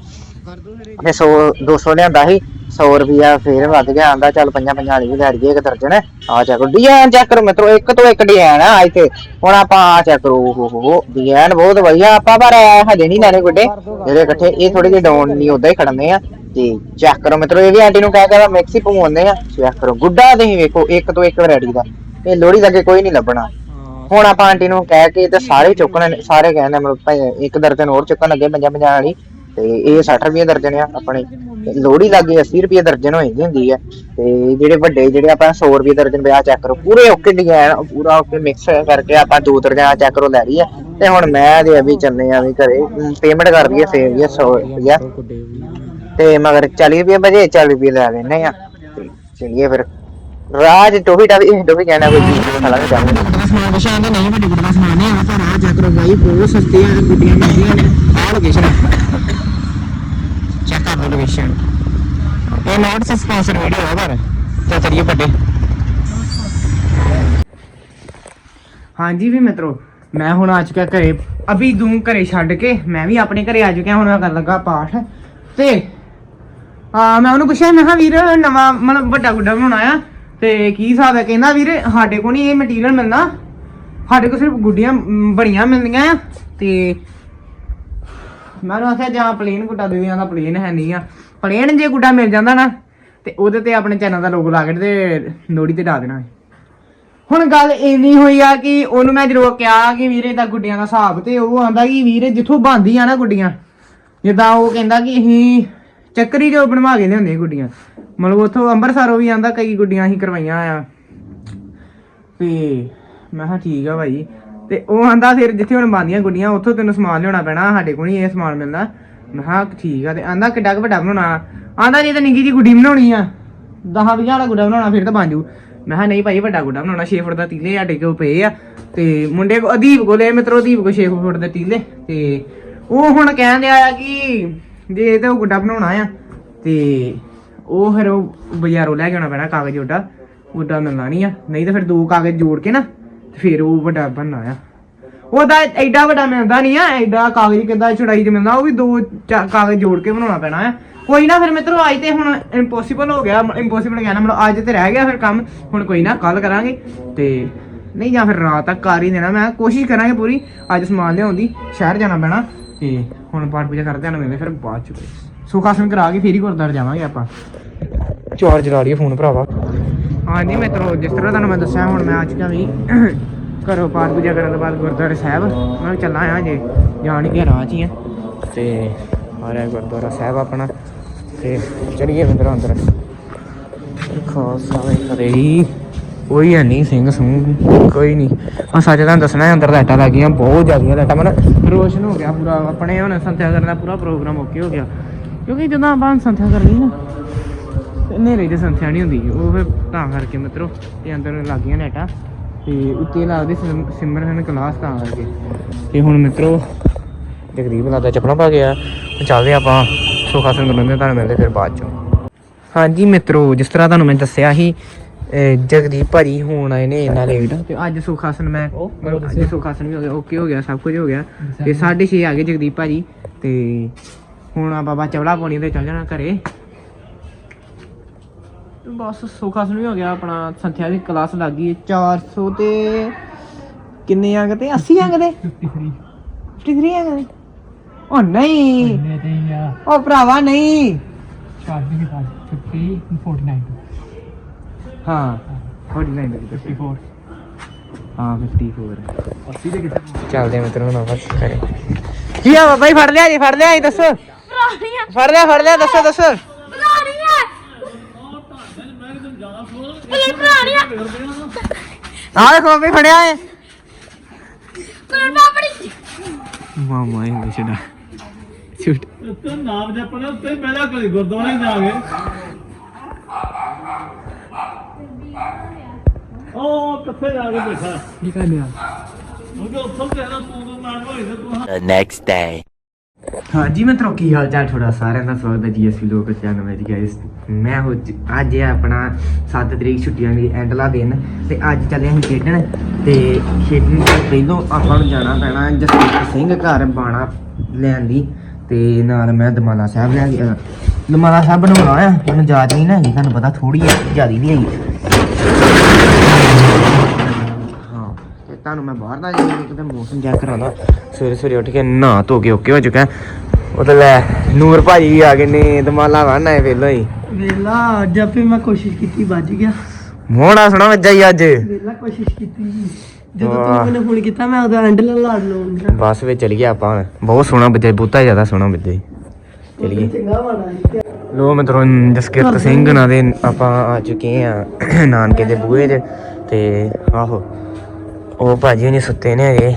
ਤੇ 100 200 ਲਿਆਂਦਾ ਸੀ 100 ਰੁਪਿਆ ਫੇਰ ਵੱਧ ਗਿਆ। ਆਂਦਾ ਚੱਲ ਪੰਜਾਂ ਪੰਜਾਂ ਵਾਲੀ ਵੀ ਲੈ ਲਈਏ ਇੱਕ ਦਰਜਨ। ਆ ਚੈੱਕ ਕਰੋ। ਡਿਜ਼ਾਈਨ ਚੈੱਕ ਕਰੋ ਮਿੱਤਰੋ, ਇੱਕ ਤੋਂ ਇੱਕ ਡਿਜ਼ਾਈਨ ਆ ਇੱਥੇ ਹੁਣ ਆਪਾਂ ਆ ਚੈੱਕ ਕਰੋ। ਓਹ ਡਿਜ਼ਾਈਨ ਬਹੁਤ ਵਧੀਆ। ਆਪਾਂ ਪਰ ਹਜੇ ਨਹੀਂ ਲੈਣੇ ਗੁੱਡੇ। ਜਿਹੜੇ ਇਕੱਠੇ, ਇਹ ਥੋੜੇ ਜਿਹੀ ਡਾਊਨ ਨਹੀਂ ਉਦਾਂ ਹੀ ਖੜਨੇ ਆ। ਤੇ ਚੈੱਕ ਕਰੋ ਮਿੱਤਰੋ, ਇਹ ਵੀ ਆਂਟੀ ਨੂੰ ਕਹਿ ਕੇ ਮਿਕਸੀ ਪਵਾਉਂਦੇ ਆ। ਚੈੱਕ ਕਰੋ। ਗੁੱਡਾ ਤੁਸੀਂ ਵੇਖੋ, ਇੱਕ ਤੋਂ ਇੱਕ ਵੈਰਾਈਟੀ ਦਾ। ਇਹ ਲੋਹੜੀ ਦਾ ਅੱਗੇ ਕੋਈ ਨਹੀਂ ਲੱਭਣਾ। ਹੁਣ ਆਪਾਂ ਆਂਟੀ ਨੂੰ ਕਹਿ ਕੇ ਤੇ ਸਾਰੇ ਚੁੱਕਣ ਸਾਰੇ ਕਹਿੰਦੇ ਮਤਲਬ ਭਾਈ ਇੱਕ ਦਰਜਨ ਹੋਰ ਚੁੱਕਣ ਲੱਗੇ ਪੰਜਾਂ ਪੰਜਾਂ ਵਾਲੀ, ਤੇ ਇਹ 60 ਰੁਪਏ ਦਰਜਨ ਆ ਆਪਣੇ। ਤੇ ਲੱਗੇ 80 ਰੁਪਏ ਦਰਜਨ ਹੋ ਹੁੰਦੀ ਆ। ਤੇ ਜਿਹੜੇ ਵੱਡੇ, ਜਿਹੜੇ ਆਪਾਂ 100 ਰੁਪਏ ਦਰਜਨ ਵਿਆਹ ਚੈੱਕ ਕਰੋ, ਪੂਰੇ ਓਕੇ ਡਿਜ਼ਾਈਨ ਪੂਰਾ ਓਕੇ ਮਿਕਸ ਕਰਕੇ ਆਪਾਂ ਦੋ ਦਰਜਨ ਚੈੱਕ ਕਰੋ ਲੈ ਰਹੀ ਹੈ ਤੇ ਹੁਣ ਮੈਂ ਤੇ ਅਭੀ ਚੱਲੇ ਆ ਵੀ ਘਰੇ ਪੇਮੈਂਟ ਕਰ ਦਈਏ ਸੇਵ ਜੀ 100 ਰੁਪਇਆ ਤੇ ਮਗਰ 40 ਰੁਪਏ ਬਜੇ 40 ਰੁਪਏ ਲੈ ਲੈਣੇ ਆ। ਤੇ ਚਲਿਏ ਫਿਰ। ਰਾਜ ਟੋਹੀ ਟਾਵੀ ਟੋਹੀ ਕਹਿਣਾ ਕੋਈ ਚੀਜ਼ ਖਾ ਲਾਂਗੇ ਚੱਲ ਸਮਾਨ ਵਿਸ਼ਾ ਆਂਦਾ ਨਹੀਂ ਵੱਡੀ ਗੁੱਡਾ ਸਮਾਨ ਨਹੀਂ ਆ ਪਰ ਆ ਚੈੱਕ ਕਰੋ ਬਾਈ, ਬਹੁਤ ਸਸਤੀਆਂ ਗੁੱਡੀਆਂ ਮਿਲਦੀਆਂ ਨੇ। ਆਹ ਲੋਕੇਸ਼ਨ ਚੈੱਕ ਕਰ ਲਓ ਲੋਕੇਸ਼ਨ ਇਹ ਨੋਟ ਸਪਾਂਸਰ ਵੀਡੀਓ ਹੈ ਪਰ, ਤੇ ਚਲਿਏ ਵੱਡੇ। ਹਾਂਜੀ ਵੀ ਮਿੱਤਰੋ, ਮੈਂ ਹੁਣ ਆ ਚੁੱਕਿਆ ਘਰੇ। ਅਭੀ ਦੂੰ ਘਰੇ ਛੱਡ ਕੇ, ਮੈਂ ਵੀ ਆਪਣੇ ਘਰੇ ਆ ਚੁੱਕਿਆ, ਹੁਣ ਮੈਂ ਕਰਨ ਲੱਗਾ ਪਾਠ। ਤੇ, ਆ ਮੈਂ ਉਹਨੂੰ ਪੁੱਛਿਆ, ਮੈਂ ਕਿਹਾ ਵੀਰ, ਨਵਾਂ ਮਤਲਬ ਵੱਡਾ ਗੁੱਡਾ ਬਣਾਉਣਾ ਆ। ਤੇ ਕੀ ਹਿਸਾਬ ਹੈ ਕਹਿੰਦਾ ਵੀਰ ਸਾਡੇ ਕੋਲ ਨਹੀਂ ਇਹ ਮਟੀਰੀਅਲ ਮਿਲਣਾ। ਸਾਡੇ ਕੋਲ ਸਿਰਫ ਗੁੱਡੀਆਂ ਮ, ਬਣੀਆਂ ਮਿਲਦੀਆਂ ਆ। ਤੇ ਮੈਂ ਉਹਨੂੰ ਆਖਿਆ ਜਾਂ ਪਲੇਨ ਗੁੱਡਾ ਦੇ ਦਿਆਂ ਪਲੇਨ ਹੈ ਨਹੀਂ ਆ। ਪਲੇਨ ਜੇ ਗੁੱਡਾ ਮਿਲ ਜਾਂਦਾ ਨਾ ਤੇ ਉਹਦੇ ਤੇ ਆਪਣੇ ਚੈਨਲ ਦਾ ਲੋਗੋ ਲਾ ਕੇ ਤੇ ਲੋੜੀ ਤੇ ਡਾ ਦੇਣਾ ਸੀ। ਹੁਣ ਗੱਲ ਇੰਨੀ ਹੋਈ ਆ ਕਿ ਉਹਨੂੰ ਮੈਂ ਜਦੋਂ ਕਿਹਾ ਕਿ ਵੀਰੇ ਦਾ ਗੁੱਡੀਆਂ ਦਾ ਹਿਸਾਬ ਤੇ ਉਹ ਆਂਦਾ ਕਿ ਵੀਰੇ ਜਿੱਥੋਂ ਬੰਦੀ ਆ ਨਾ ਗੁੱਡੀਆਂ ਜਿੱਦਾਂ ਉਹ ਕਹਿੰਦਾ ਕਿ ਅਸੀਂ ਚੱਕਰੀ ਜੋ ਬਣਵਾ ਕੇ ਲਿਆਉਂਦੇ ਗੁੱਡੀਆਂ। ਮਤਲਬ ਉਥੋਂ ਅੰਮ੍ਰਿਤਸਰੋਂ ਵੀ ਆਂਦਾ, ਕਈ ਗੁੱਡੀਆਂ ਅਸੀਂ ਕਰਵਾਈਆਂ ਆ। ਤੇ ਮੈਂ ਕਿਹਾ, ਠੀਕ ਆ ਭਾਈ। ਤੇ ਉਹ ਆਂਦਾ ਫਿਰ ਜਿੱਥੇ ਹੁਣ ਬੰਦੀਆਂ ਗੁੱਡੀਆਂ, ਉੱਥੋਂ ਤੈਨੂੰ ਸਮਾਨ ਲਿਆਉਣਾ ਪੈਣਾ, ਸਾਡੇ ਕੋਲ ਨਹੀਂ ਇਹ ਸਮਾਨ ਮਿਲਦਾ ਮੈਂ ਕਿਹਾ, ਠੀਕ ਆ। ਤੇ ਆਂਦਾ, ਕਿੱਡਾ ਕੁ ਵੱਡਾ ਬਣਾਉਣਾ? ਆਂਦਾ, ਜੇ ਤਾਂ ਨਿੱਕੀ ਜੀ ਗੁੱਡੀ ਬਣਾਉਣੀ ਆ। 10 20 ਵਾਲਾ ਗੁੱਡਾ ਬਣਾਉਣਾ, ਫਿਰ ਤਾਂ ਬਣ ਜੂ। ਮੈਂ ਕਿਹਾ, ਨਹੀਂ ਭਾਈ, ਵੱਡਾ ਗੁੱਡਾ ਬਣਾਉਣਾ 6 ਫੁੱਟ ਦਾ ਤੀਲੇ ਸਾਡੇ ਕੋਲ ਪਏ ਆ। ਤੇ ਮੁੰਡੇ ਕੋ, ਅਦੀਪ ਇਹ ਮਿੱਤਰੋ, ਅਦੀਪ ਕੋ 6 ਫੁੱਟ ਦੇ ਤੀਲੇ। ਤੇ ਉਹ ਹੁਣ ਕਹਿਣ ਦਿਆ ਆ ਕਿ ਜੇ ਇਹ ਤਾਂ ਗੁੱਡਾ ਬਣਾਉਣਾ ਆ। ਤੇ ਉਹ ਫਿਰ ਉਹ ਬਾਜ਼ਾਰੋਂ ਲੈ ਕੇ ਆਉਣਾ ਪੈਣਾ ਕਾਗਜ਼ ਉਹਦਾ ਉਹਦਾ ਮਿਲਣਾ ਨਹੀਂ ਆ। ਨਹੀਂ ਤਾਂ ਫਿਰ ਦੋ ਕਾਗਜ਼ ਜੋੜ ਕੇ ਨਾ, ਤੇ ਫਿਰ ਉਹ ਵੱਡਾ ਬਣਨਾ ਆ। ਉਹਦਾ ਐਡਾ ਵੱਡਾ ਮਿਲਦਾ ਨਹੀਂ ਆ, ਐਡਾ ਕਾਗਜ਼ ਕਿੱਦਾਂ ਛੜਾਈ ਚ ਮਿਲਦਾ, ਉਹ ਵੀ ਦੋ ਚਾ- ਕਾਗਜ਼ ਜੋੜ ਕੇ ਬਣਾਉਣਾ ਪੈਣਾ ਆ। ਕੋਈ ਨਾ ਫਿਰ ਮਿੱਤਰੋ, ਅੱਜ ਤੇ ਹੁਣ ਇੰਪੋਸੀਬਲ ਹੋ ਗਿਆ ਇੰਪੋਸੀਬਲ ਗਿਆ ਨਾ ਮਤਲਬ ਅੱਜ ਤੇ ਰਹਿ ਗਿਆ ਫਿਰ ਕੰਮ, ਹੁਣ ਕੋਈ ਨਾ ਕੱਲ ਕਰਾਂਗੇ, ਤੇ ਨਹੀਂ ਜਾਂ ਫਿਰ ਰਾਤ ਤੱਕ ਕਰ ਹੀ ਦੇਣਾ, ਮੈਂ ਕੋਸ਼ਿਸ਼ ਕਰਾਂਗੇ ਪੂਰੀ, ਅੱਜ ਸਮਾਨ ਲਿਆਉਣ ਦੀ, ਸ਼ਹਿਰ ਜਾਣਾ ਪੈਣਾ, ਤੇ ਹੁਣ ਪਾਠ ਪੂਜਾ ਕਰਦੇ ਹਾਂ ਮਿਲਦੇ ਫਿਰ ਬਾਅਦ ਚ ਸੁਖਾਸਨ ਕਰਾ ਕੇ ਫਿਰ ਹੀ ਗੁਰਦੁਆਰੇ ਜਾਵਾਂਗੇ ਆਪਾਂ। ਚਾਰਜ ਲਾ ਲਈਏ ਫੋਨ ਭਰਾਵਾ। ਹਾਂਜੀ ਮਿੱਤਰੋ ਜਿਸ ਤਰ੍ਹਾਂ ਤੁਹਾਨੂੰ ਮੈਂ ਦੱਸਿਆ ਹੁਣ ਮੈਂ ਆ ਚੁੱਕਾ ਵੀ ਘਰੋਂ ਪਾਠ ਪੂਜਾ ਕਰਨ ਤੋਂ ਬਾਅਦ ਗੁਰਦੁਆਰੇ ਸਾਹਿਬ। ਮੈਂ ਚੱਲਾਂ ਆ ਜੇ ਜਾਣ ਕੇ ਰਾਹ 'ਚ ਹੀ ਆ। ਤੇ ਆ ਰਿਹਾ ਗੁਰਦੁਆਰਾ ਸਾਹਿਬ ਆਪਣਾ। ਤੇ ਚੜੀਏ ਮਿੱਤਰੋ ਅੰਦਰ। ਖਾਲਸਾ ਵਾਹਿਗੁਰੂ ਕੋਈ ਹੈ ਨਹੀਂ ਸਿੰਘ ਸੂਹ ਕੋਈ ਨਹੀਂ ਆ ਸੱਚ ਤੁਹਾਨੂੰ ਦੱਸਣਾ ਹੈ, ਅੰਦਰ ਲਾਈਟਾਂ ਲੱਗੀਆਂ ਬਹੁਤ ਜ਼ਿਆਦੀਆਂ ਲਾਈਟਾਂ। ਮਨ ਰੋਸ਼ਨ ਹੋ ਗਿਆ ਪੂਰਾ ਆਪਣੇ ਹੁਣ ਸੰਥਿਆ ਕਰਨ ਦਾ ਪੂਰਾ ਪ੍ਰੋਗਰਾਮ ਓਕੇ ਹੋ ਗਿਆ। ਕਿਉਂਕਿ ਜਦੋਂ ਆਪਾਂ ਸੰਥਿਆ ਕਰਨੀ ਨਾ ਹਨੇਰੇ ਦੀ ਸੰਥਿਆ ਨਹੀਂ ਹੁੰਦੀ। ਉਹ ਫਿਰ ਤਾਂ ਕਰਕੇ ਮਿੱਤਰੋ ਤੇ ਅੰਦਰ ਲੱਗੀਆਂ ਲਾਈਟਾਂ। ਤੇ ਉੱਤੇ ਲੱਗਦੀ ਸਿਮ- ਸਿਮਰਨ ਕਲਾਸ ਤਾਂ ਕਰਕੇ। ਤੇ ਹੁਣ ਮਿੱਤਰੋ ਜਗਦੀਪ ਲਾਦਾ ਚੱਪਲਾਂ ਪਾ ਗਿਆ ਚੱਲਦੇ ਆਪਾਂ ਸੁਖਾ ਸਿੰਘ ਨੂੰ ਤੁਹਾਨੂੰ ਮਿਲਦੇ ਫਿਰ ਬਾਅਦ ਚੋਂ। ਹਾਂਜੀ ਮਿੱਤਰੋ ਜਿਸ ਤਰ੍ਹਾਂ ਤੁਹਾਨੂੰ ਮੈਂ ਦੱਸਿਆ ਸੀ ਜਗਦੀਪ ਭਾਜੀ ਹੁਣ ਆਏ ਨੇ ਇਹਨਾਂ ਲੇਟ ਤੇ ਅੱਜ ਸੁਖਾਸਨ ਮੈਂ ਅੱਜ ਸੁਖਾਸਨ ਵੀ ਹੋ ਗਿਆ ਓਕੇ ਹੋ ਗਿਆ ਸਭ ਕੁਝ ਹੋ ਗਿਆ। ਤੇ 6:30 ਆ ਗਏ ਜਗਦੀਪ ਭਾਜੀ। ਤੇ ਹੁਣ ਆ ਬਾਬਾ ਚਵਲਾ ਪਾਉਣੀ ਤੇ ਚੱਲ ਜਾਣਾ ਘਰੇ। ਬਸ ਸੁਖਾਸਨ ਵੀ ਹੋ ਗਿਆ ਆਪਣਾ ਸੰਥਿਆ ਦੀ ਕਲਾਸ ਲੱਗ ਗਈ 400 ਤੇ ਕਿੰਨੇ ਅੰਕ ਤੇ? 80 ਅੰਕ ਦੇ 53 ਅੰਕ ਦੇ ਉਹ ਨਹੀਂ। ਉਹ ਭਰਾਵਾ ਨਹੀਂ। ਹਾਂ 49 ਦੇ 54 ਹਾਂ 54 ਚੱਲਦੇ ਆ ਮਿੱਤਰੋ ਹੁਣ ਆਪਾਂ ਕਰੇ। ਕੀ ਆ ਬਾਬਾ ਜੀ ਫੜ ਲਿਆ ਜੀ ਫੜ ਲਿਆ ਜੀ ਦੱਸੋ। ਫੜ ਲਿਆ ਫੜ ਲਿਆ ਦੱਸੋ ਦੱਸੋ। ਆ। ਦੇਖੋ ਵੀ ਫੜਿਆ ਹੈ ਮਾਮਾ ਇਹ ਵਿਛੜਾ ਛੁੱਟ। ਤੇ ਨਾਮ ਜਪਣਾ ਉੱਤੇ ਪਹਿਲਾਂ ਕਦੀ ਗੁਰਦੁਆਰੇ ਜਾ ਕੇ ਉਹ ਕਿੱਥੇ ਜਾ ਕੇ ਬੈਠਾ? ਕਰ ਲਿਆ? ਉਹ ਉੱਥੋਂ ਕਹਿਣਾ ਤੂੰ ਤੂੰ ਮੈਂ ਹੋਈ ਤੇ ਤੂੰ The next day. ਹਾਂਜੀ ਮਿੱਤਰੋ ਕੀ ਹਾਲ ਚਾਲ ਤੁਹਾਡਾ? ਸਾਰਿਆਂ ਦਾ ਸਵਾਗਤ ਹੈ ਜੀਐਸਪੀ ਲੋਕ ਚੈਨਲ ਵਿੱਚ ਗਾਇਸ ਮੈਂ ਹੋ ਅੱਜ ਹੈ ਆਪਣਾ 7 ਤਰੀਕ ਛੁੱਟੀਆਂ ਦੀ ਐਂਡਲਾ ਦਿਨ ਤੇ ਅੱਜ ਚੱਲੇ ਅਸੀਂ ਖੇਡਣ ਤੇ ਖੇਡਣ ਤੋਂ ਪਹਿਲਾਂ ਆਪਾਂ ਨੂੰ ਜਾਣਾ ਪੈਣਾ ਜਸਵੀਰ ਸਿੰਘ ਘਰ ਬਾਣਾ ਲੈਣ ਦੀ ਤੇ ਨਾਲ ਮੈਂ ਦਮਾਲਾ ਸਾਹਿਬ ਲੈ ਗਿਆ ਦਮਾਲਾ ਸਾਹਿਬ ਬਣਾਉਣਾ ਆ। ਮੈਨੂੰ ਯਾਦ ਨਹੀਂ ਨਾ ਹੈਗੀ, ਤੁਹਾਨੂੰ ਪਤਾ ਥੋੜੀ ਹੈ ਜਿਆਦੀ ਨਹੀਂ ਹੈਗੀ ਹਾਂ ਤੇ ਤੁਹਾਨੂੰ ਮੈਂ ਬਾਹਰ ਨਾ ਜਾਈਏ ਕਿਤੇ ਮੌਸਮ ਚੈੱਕ ਕਰਾਉਣਾ। ਸਵੇਰੇ ਸਵੇਰੇ ਉੱਠ ਕੇ ਨਹਾ ਧੋ ਕੇ ਓਕੇ ਹੋ ਚੁੱਕਾ। ਉਹ ਤਾਂ ਲੈ ਨੂਰ ਭਾਜੀ ਵੀ ਆ ਗਏ ਨੇ ਦਮਾਲਾ ਵੰਨ ਆਏ ਵੇਲੋ ਹੀ। ਵੇਲਾ ਅੱਜ ਆਪੇ ਮੈਂ ਕੋਸ਼ਿਸ਼ ਕੀਤੀ ਵੱਜ ਗਿਆ। ਮੋੜਾ ਸੁਣਾ ਵੱਜਾ ਹੀ ਅੱਜ। ਵੇਲਾ ਕੋਸ਼ਿਸ਼ ਕੀਤੀ ਜਦੋਂ। ਤੂੰ ਮੈਨੂੰ ਫੋਨ ਕੀਤਾ ਮੈਂ ਉਹਦਾ ਹੈਂਡਲ ਲਾੜ ਲਵਾਂਗਾ ਬੱਸ ਵਿੱਚ ਚਲ ਗਿਆ ਆਪਾਂ ਹੁਣ। ਬਹੁਤ ਸੋਹਣਾ ਵੱਜਾ ਬਹੁਤਾ ਜ਼ਿਆਦਾ ਸੋਹਣਾ ਵੱਜਾ ਚਲੀਏ ਚੰਗਾ ਬਣਾ ਲੋ ਮਿੱਤਰੋ ਜਸਕਿਰਤ ਸਿੰਘ ਨਾਲ ਦੇ ਆਪਾਂ ਆ ਚੁੱਕੇ ਆ ਨਾਨਕੇ ਦੇ ਬੂਹੇ 'ਚ ਤੇ ਆਹੋ। ਉਹ ਭਾਜੀ ਹੁਣੀ ਸੁੱਤੇ ਨੇ ਹਜੇ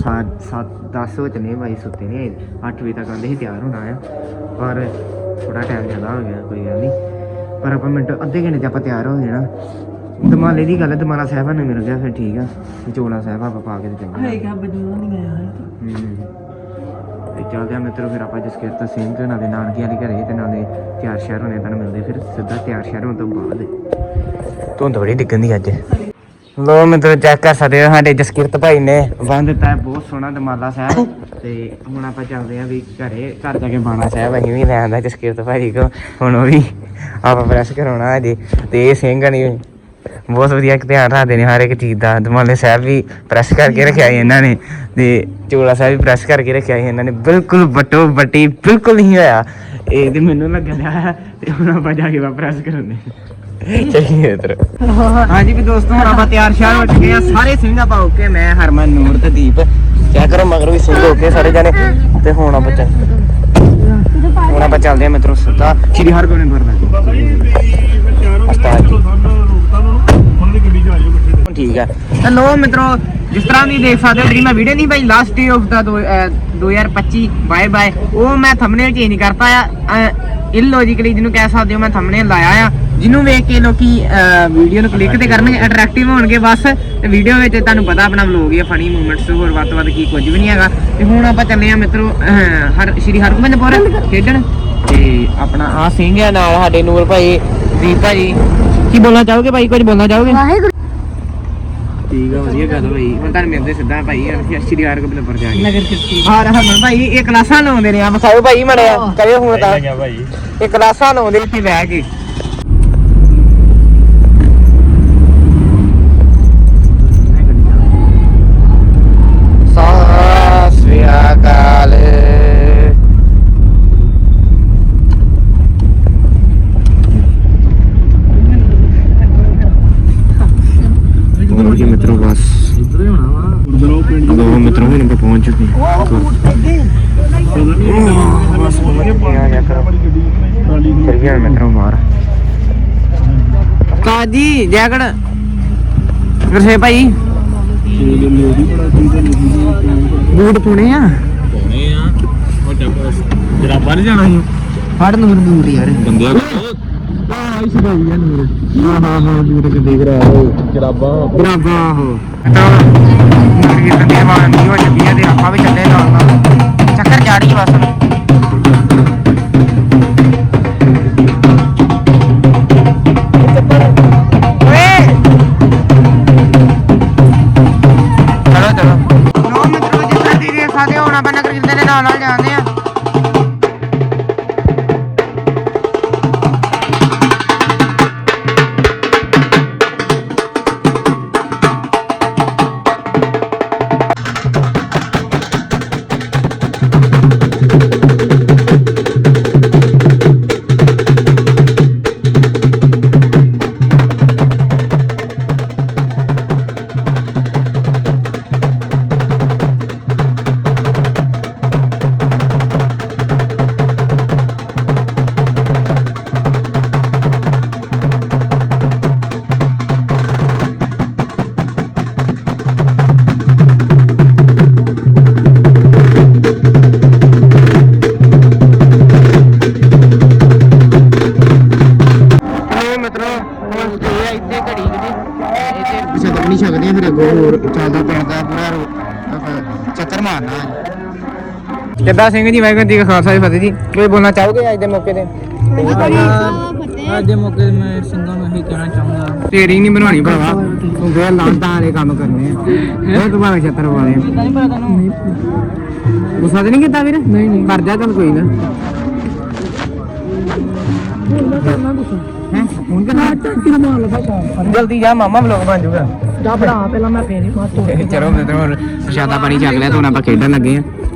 7 10 ਵਜੇ ਨੇ ਭਾਈ ਸੁੱਤੇ ਨੇ 8 ਵਜੇ ਤੱਕ ਆਂਦੇ ਸੀ ਤਿਆਰ ਹੋਣਾ ਆ। ਪਰ ਥੋੜਾ ਟਾਈਮ ਜ਼ਿਆਦਾ ਹੋ ਗਿਆ ਕੋਈ ਗੱਲ ਨਹੀਂ। ਪਰ ਆਪਾਂ ਮਿੰਟ ਅੱਧੇ ਘੰਟੇ 'ਚ ਆਪਾਂ ਤਿਆਰ ਹੋ ਜਾਣਾ ਦਮਾਲੇ ਦੀ ਗੱਲ ਹੈ, ਦਮਾਲਾ ਸਾਹਿਬਾਂ ਨੂੰ ਮਿਲ ਗਿਆ ਫਿਰ ਠੀਕ ਆ। ਵਿਚੋਲਾ ਸਾਹਿਬ ਆਪਾਂ ਪਾ ਕੇ ਤੇ ਚੰਗਾ ਹੈਗਾ ਬਜੂਆ ਨਹੀਂ ਆਇਆ ਹਮ। ਤੇ। ਚੱਲਦੇ ਆ ਮਿੱਤਰੋ ਫਿਰ ਆਪਾਂ ਜਸਕਿਰਤ ਸਿੰਘ ਨਾਲੇ ਨਾਨਕੀ ਵਾਲੇ ਘਰੇ ਤੇ ਨਾਲੇ ਤਿਆਰ ਸ਼ਹਿਰ ਹੋਣੇ ਤੁਹਾਨੂੰ ਮਿਲਦੇ ਫਿਰ। ਸਿੱਧਾ ਤਿਆਰ ਸ਼ਹਿਰ ਹੋਣ ਤੋਂ ਬਾਅਦ। ਧੁੰਦ ਬੜੀ ਡਿੱਗਣ ਦੀ ਅੱਜ। ਲੋ ਮਿੱਤਰੋ, ਚੈੱਕ ਕਰ ਸਕਦੇ ਹੋ ਸਾਡੇ ਜਸਕਿਰਤ ਭਾਈ ਨੇ। ਬੰਨ ਦਿੱਤਾ ਹੈ ਬਹੁਤ ਸੋਹਣਾ ਦਮਾਲਾ ਸਾਹਿਬ। ਤੇ ਹੁਣ ਆਪਾਂ ਚੱਲਦੇ ਆ ਵੀ ਘਰੇ, ਘਰ ਜਾ ਕੇ ਬਾਣਾ ਸਾਹਿਬ ਅਸੀਂ ਵੀ ਲੈ ਆਂਦਾ ਜਸਕਿਰਤ ਭਾਈ ਕੋ ਹੁਣ ਉਹ ਵੀ ਆਪਾਂ ਪ੍ਰੈਸ ਕਰਾਉਣਾ ਅਜੇ ਤੇ ਇਹ ਸਿੰਘ ਨਹੀਂ ਬਹੁਤ ਵਧੀਆ ਧਿਆਨ ਰੱਖਦੇ ਨੇ ਹਰ ਇੱਕ ਚੀਜ਼ ਦਾ। ਦਮਾਲੇ ਸਾਹਿਬ ਵੀ ਪ੍ਰੈਸ ਕਰਕੇ ਰੱਖਿਆ ਸੀ ਇਹਨਾਂ ਨੇ। ਤੇ ਚੋਲਾ ਸਾਹਿਬ ਵੀ ਪ੍ਰੈਸ ਕਰਕੇ ਰੱਖਿਆ ਸੀ ਇਹਨਾਂ ਨੇ। ਬਿਲਕੁਲ ਬਟੋ ਬਟੀ ਬਿਲਕੁਲ ਨਹੀਂ ਹੋਇਆ। ਇਹ ਤੇ ਮੈਨੂੰ ਲੱਗ ਰਿਹਾ ਤੇ ਹੁਣ ਆਪਾਂ ਜਾ ਕੇ ਪ੍ਰੈਸ ਕਰਾਉਂਦੇ ਚਲੀਏ ਇਧਰ ਹਾਂਜੀ ਵੀ ਦੋਸਤੋ, ਹੁਣ ਆਪਾਂ ਤਿਆਰ ਸ਼ਿਆਰ ਹੋ ਚੁੱਕੇ ਆ ਸਾਰੇ ਸਿੰਘ ਆਪਾਂ ਓਕੇ, ਮੈਂ, ਹਰਮਨ, ਨੂਰ ਤੇ ਦੀਪ। ਚੈੱਕ ਕਰੋ, ਮਗਰ ਵੀ ਸਿੰਘ ਓਕੇ ਸਾਰੇ ਜਾਣੇ। ਤੇ ਹੁਣ ਆਪਾਂ ਚੱਲ ਹੁਣ ਆਪਾਂ ਚੱਲਦੇ ਆ ਮਿੱਤਰੋ ਸਿੱਧਾ। ਸ਼੍ਰੀ ਹਰਗੋਬਿੰਦ ਗੁਰਦਾਸ ਉਸਤਾਦ ਜੀ। ਠੀਕ ਹੈ। ਤਾਂ ਮਿੱਤਰੋ, ਜਿਸ ਤਰ੍ਹਾਂ ਦੀ ਦੇਖ ਸਕਦੇ ਹੋ, ਜਿਹੜੀ ਮੈਂ ਵੀਡੀਓ ਨਹੀਂ ਭਾਈ ਲਾਸਟ ਡੇ ਆਫ ਦਾ 2025 ਬਾਏ ਬਾਏ ਉਹ ਮੈਂ ਥੰਬਨੇਲ ਚੇਂਜ ਕਰਤਾ ਆ। ਇਲੌਜੀਕਲੀ ਜਿਹਨੂੰ ਕਹਿ ਸਕਦੇ ਹੋ ਮੈਂ ਥੰਬਨੇਲ ਲਾਇਆ ਆ। ਜਿਹਨੂੰ ਵੇਖ ਕੇ ਲੋਕੀ ਵੀਡੀਓ ਨੂੰ ਕਲਿੱਕ ਤੇ ਕਰਨਗੇ ਅਟਰੈਕਟਿਵ ਹੋਣਗੇ ਬਸ। ਤੇ ਵੀਡੀਓ ਵਿੱਚ ਤੁਹਾਨੂੰ ਪਤਾ ਆਪਣਾ ਵਲੋਗ ਹੀ ਫਨੀ ਮੂਮੈਂਟਸ ਹੋਰ ਵੱਧ ਤੋਂ ਵੱਧ ਕੀ ਕੁਝ ਵੀ ਨਹੀਂ ਹੈਗਾ। ਤੇ ਹੁਣ ਆਪਾਂ ਚੱਲੇ ਆ ਮਿੱਤਰੋ ਅਹ, ਹਰ ਸ਼੍ਰੀ ਹਰਗੋਬਿੰਦਪੁਰ ਖੇਡਣ। ਤੇ ਆਪਣਾ ਆ ਸਿੰਘ ਹੈ ਨਾਲ ਸਾਡੇ ਨੂਰ ਭਾਈ ਦੀਪ ਭਾਜੀ ਕੀ ਬੋਲਣਾ ਚਾਹੋਗੇ ਭਾਈ? ਕੁਝ ਬੋਲਣਾ ਚਾਹੋਗੇ? ਠੀਕ ਆ ਵਧੀਆ ਗੱਲ ਭਾਈ ਹੁਣ ਤੁਹਾਨੂੰ ਮਿਲਦੇ ਸਿੱਧਾ ਭਾਈ ਅਸੀਂ ਸ਼੍ਰੀ ਹਰਗੋਬਿੰਦਪੁਰ ਜਾ ਕੇ ਨਗਰ ਕੀਰਤੀ ਹਾਂ ਹਰਮਨ ਭਾਈ ਇਹ ਕਲਾਸਾਂ ਲਾਉਂਦੇ ਨੇ ਆ ਮਸਾਓ ਭਾਈ ਮੜਿਆ ਕਰਿਓ ਹੁਣ ਤਾਂ। ਇਹ ਕਲਾਸਾਂ ਲਾਉਂਦੇ ਇੱਥੇ ਬਹਿ ਕੇ ਸਤਿ ਸ੍ਰੀ ਅਕਾਲ ਹੋਰ ਜੀ ਮਿੱਤਰੋ ਬਸ ਗੁਰਦੁਆਰਾ ਪਿੰਡ ਦੋ ਮਿੱਤਰੋ ਹੁਣ ਆਪਾਂ ਪਹੁੰਚ ਚੁੱਕੇ ਹਾਂ ਬਸ ਆ ਜਾ ਕਰੋ ਟਰਾਲੀ ਚਲ ਗਿਆ ਮਿੱਤਰੋ ਬਾਹਰ ਗੁਰਸੇ ਭਾਈ। ਚਾਹੀਦਾ ਲੋਦੀ ਬੂਟ ਪੁਣੇ ਆ। ਪਾਉਣੇ ਆ। ਉਹ ਜੱਬ ਜਰਾਬਾਂ ਨਹੀਂ ਜਾਣਾ ਸੀ? ਫੜ ਨੂਰ ਬੂਟ ਯਾਰ। ਆਹ ਭਾਈ ਯਾਰ ਨੂਰ। ਹਾਂ ਹਾਂ ਹਾਂ ਬੂਟ ਕਿ ਦੇਖ ਰਿਹਾ ਹੈ ਜਰਾਬਾਂ ਬਰਾਬਾ ਹੋ ਤਾਂ ਕੀ ਤੰਦੇ ਮਾਰ ਹੋ ਜਾਂਦੀ ਹੈ ਤੇ ਆਪਾਂ ਵੀ ਚੱਲੇ ਨਾਲ ਨਾਲ। ਚਾੜੀ ਬਸ। ਕਿੱਦਾਂ ਸਿੰਘ ਜੀ ਵਾਹਿਗੁਰੂ ਜੀ ਕਾ ਖਾਲਸਾ ਜੀ ਫਤਿਹ ਜੀ। ਕੋਈ ਬੋਲਣਾ ਚਾਹੋਗੇ ਅੱਜ ਦੇ ਮੌਕੇ ਤੇ? ਅੱਜ ਦੇ ਮੌਕੇ ਤੇ ਮੈਂ ਸਿੰਘਾਂ ਨੂੰ ਇਹੀ ਕਹਿਣਾ ਚਾਹੁੰਦਾ। ਤੇਰੀ ਨਹੀਂ ਬਣਵਾਣੀ ਭਰਾਵਾ। ਤੂੰ ਫੇਰ ਲਾਂਟਾਂ ਵਾਲੇ ਕੰਮ ਕਰਨੇ ਆ। ਇਹ ਤੂੰ ਭਾਵੇਂ ਛੱਤਰ ਵਾਲੇ ਗੁੱਸਾ ਤੇ ਨਹੀਂ ਕੀਤਾ ਵੀਰ? ਨਹੀਂ ਨਹੀਂ। ਕਰ ਜਾ ਚੱਲ ਕੋਈ ਨਾ। ਹੈਂ? ਹੁਣ ਕਿਹਨਾਂ ਜਲਦੀ ਜਾ ਮਾਮਾ ਵਲੋਗ ਬਣ ਜਾਊਗਾ। ਜਾ ਬਣਾ ਪਹਿਲਾਂ ਮੈਂ ਫੇਰ ਹੀ ਬਾਅਦ ਤੋਂ ਚਲੋ ਮਿੱਤਰੋ ਪ੍ਰਸ਼ਾਦਾ ਪਾਣੀ ਚੱਕ ਲਿਆ ਤੇ ਆਪਾਂ ਖੇਡਣ ਲੱਗੇ ਆ।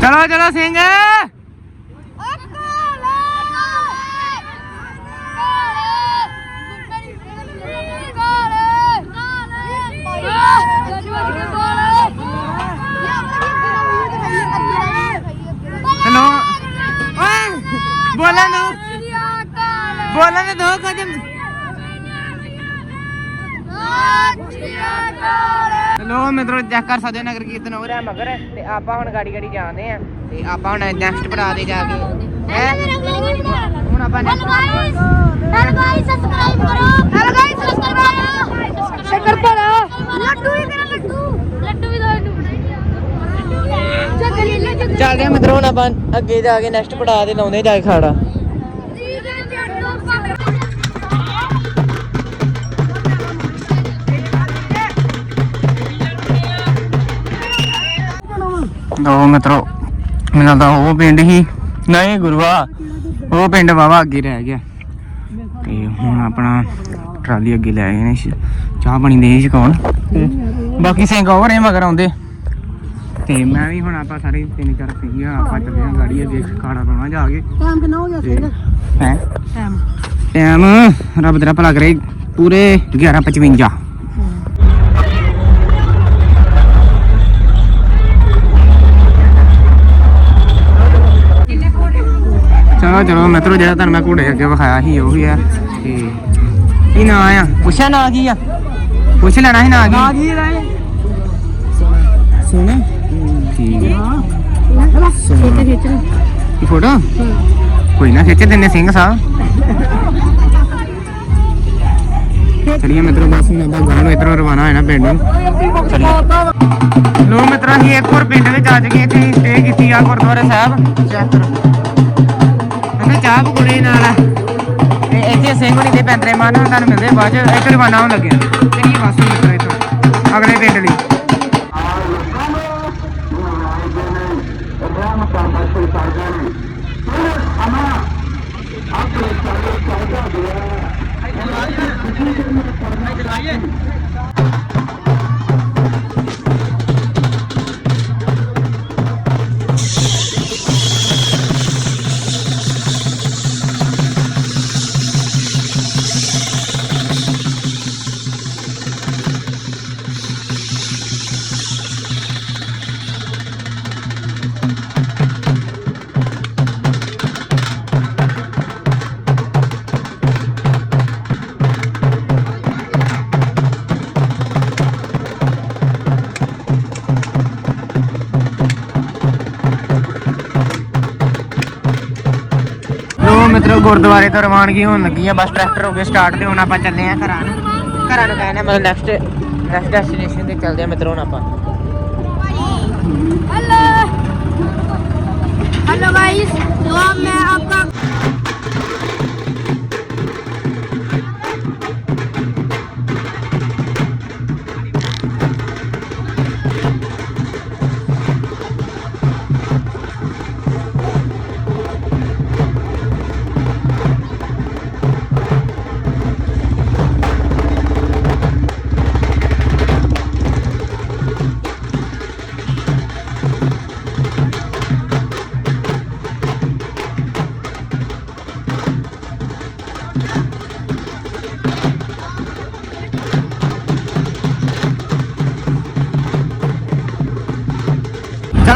ਚਲੋ ਚਲੋ ਸਿੰਘ। ਹੈਲੋ। ਓਏ ਬੋਲਣ ਦੋ। ਬੋਲਣ ਦੇ ਦੋ ਮਿੱਤਰੋ ਚੈੱਕ ਕਰ ਸਕਦੇ ਹੋ ਨਗਰ ਕੀਰਤਨ ਹੋ ਰਿਹਾ ਮਗਰ ਤੇ ਆਪਾਂ ਹੁਣ ਗਾੜੀ ਗਾੜੀ ਜਾਂਦੇ ਆ ਤੇ ਆਪਾਂ ਹੁਣ ਨੈਕਸਟ ਪੜਾ ਦੇ ਜਾ ਕੇ। ਹੈ? ਹੁਣ ਆਪਾਂ next ਹੈਲੋ ਗਾਇਸ ਸਬਸਕ੍ਰਾਈਬ ਕਰੋ ਹੈਲੋ ਗਾਇਸ ਸਬਸਕ੍ਰਾਈਬ ਕਰੋ ਸ਼ੇਅਰ ਕਰੋ ਲੱਡੂ ਵੀ ਕਰੋ ਲੱਡੂ। ਲੱਡੂ ਵੀ ਦੋ ਲੱਡੂ ਚੱਲ ਲੈ ਚੱਲ। ਚੱਲਦੇ ਆ ਮਿੱਤਰੋ ਹੁਣ ਆਪਾਂ ਅੱਗੇ ਜਾ ਕੇ ਨੈਕਸਟ ਪੜਾ ਦੇ ਲਾਉਂਦੇ ਜਾ ਕੇ ਖਾੜਾ ਦੋ ਮਿੱਤਰੋ ਮੈਨੂੰ ਤਾਂ ਉਹ ਪਿੰਡ ਹੀ ਨਹੀਂ ਗੁਰੂਆ ਉਹ ਪਿੰਡ ਵਾਵਾ ਅੱਗੇ ਰਹਿ ਗਿਆ। ਤੇ ਹੁਣ ਆਪਣਾ ਟਰਾਲੀ ਅੱਗੇ ਲੈ ਆਏ ਨੇ ਚਾਹ ਪਾਣੀ ਦੇ ਛਕਾਉਣ ਬਾਕੀ ਸਿੰਘ ਹੋਰ ਇਹ ਮਗਰ ਆਉਂਦੇ। ਤੇ ਮੈਂ ਵੀ ਹੁਣ ਆਪਾਂ ਸਾਰੇ ਤਿੰਨ ਚਾਰ ਪਈਆਂ ਆਪਾਂ ਚੱਲੇ ਹਾਂ ਗਾੜੀ ਅੱਗੇ ਖਾੜਾ ਪਾਉਣਾ ਜਾ ਕੇ। ਟਾਈਮ ਕਿੰਨਾ ਹੋ ਗਿਆ ਤੇ ਹੈ? ਟਾਈਮ ਟਾਈਮ ਰੱਬ ਤੇਰਾ ਭਲਾ ਕਰੇ ਪੂਰੇ 11:55 ਚਲੋ ਚਲੋ ਮਿੱਤਰੋ ਜਿਹੜਾ ਤੁਹਾਨੂੰ ਮੈਂ ਘੋੜੇ ਅੱਗੇ ਵਿਖਾਇਆ ਸੀ ਉਹ ਹੀ ਆ। ਤੇ ਕੀ ਨਾਂ ਆ? ਪੁੱਛਿਆ ਨਾਂ ਕੀ ਆ? ਪੁੱਛ ਲੈਣਾ ਸੀ ਨਾਂ ਕੀ? ਆ ਗਈ ਰਾਏ ਸੋਨਾ ਠੀਕ ਖਿੱਚ ਇਹ ਫੋਟੋ? ਕੋਈ ਨਾ ਖਿੱਚ ਦਿੰਨੇ ਸਿੰਘ ਸਾਹਿਬ। ਚਲਿਏ ਮਿੱਤਰੋ ਬਸ ਹੁਣ ਆਪਾਂ ਗਾਂ ਨੂੰ ਇਧਰੋਂ ਰਵਾਨਾ ਹੋਣਾ ਪਿੰਡ ਨੂੰ। ਲੋ ਮਿੱਤਰੋ ਅਸੀਂ ਇੱਕ ਹੋਰ ਪਿੰਡ ਵਿੱਚ ਆ ਚੁੱਕੇ ਇੱਥੇ ਸਟੇ ਕੀਤੀ ਆ ਗੁਰਦੁਆਰੇ ਸਾਹਿਬ। ਚੈੱਕ ਕਰੋ ਚਾਹ ਪਕੌੜੇ ਨਾਲ ਤੇ ਇੱਥੇ ਸਿੰਘ ਹੁਣੀ ਦੇ ਪੈਂਤਰੇ ਮਾਨ ਤੁਹਾਨੂੰ ਮਿਲਦੇ ਬਾਅਦ ਚ ਇੱਕ ਰਵਾਨਾ ਹੋਣ ਲੱਗੇ ਆ ਚਲਿਏ ਬਸ ਮਿੱਤਰੋ ਇੱਥੋਂ, ਅਗਲੇ ਪਿੰਡ ਲਈ। ਗੁਰਦੁਆਰੇ ਤੋਂ ਰਵਾਨਗੀ ਹੋਣ ਲੱਗੀ ਆ ਬਸ ਟਰੈਕਟਰ ਹੋ ਗਏ ਸਟਾਰਟ ਤੇ ਹੁਣ ਆਪਾਂ ਚੱਲੇ ਆ ਘਰਾਂ ਨੂੰ ਘਰਾਂ ਨੂੰ ਕਹਿੰਦੇ ਮਤਲਬ ਨੈਕਸਟ ਨੈਕਸਟ ਡੈਸਟੀਨੇਸ਼ਨ ਤੇ ਚੱਲਦੇ ਆ ਮਿੱਤਰੋ ਹੁਣ ਆਪਾਂ हेलो हेलो गाइस तो अब मैं आपका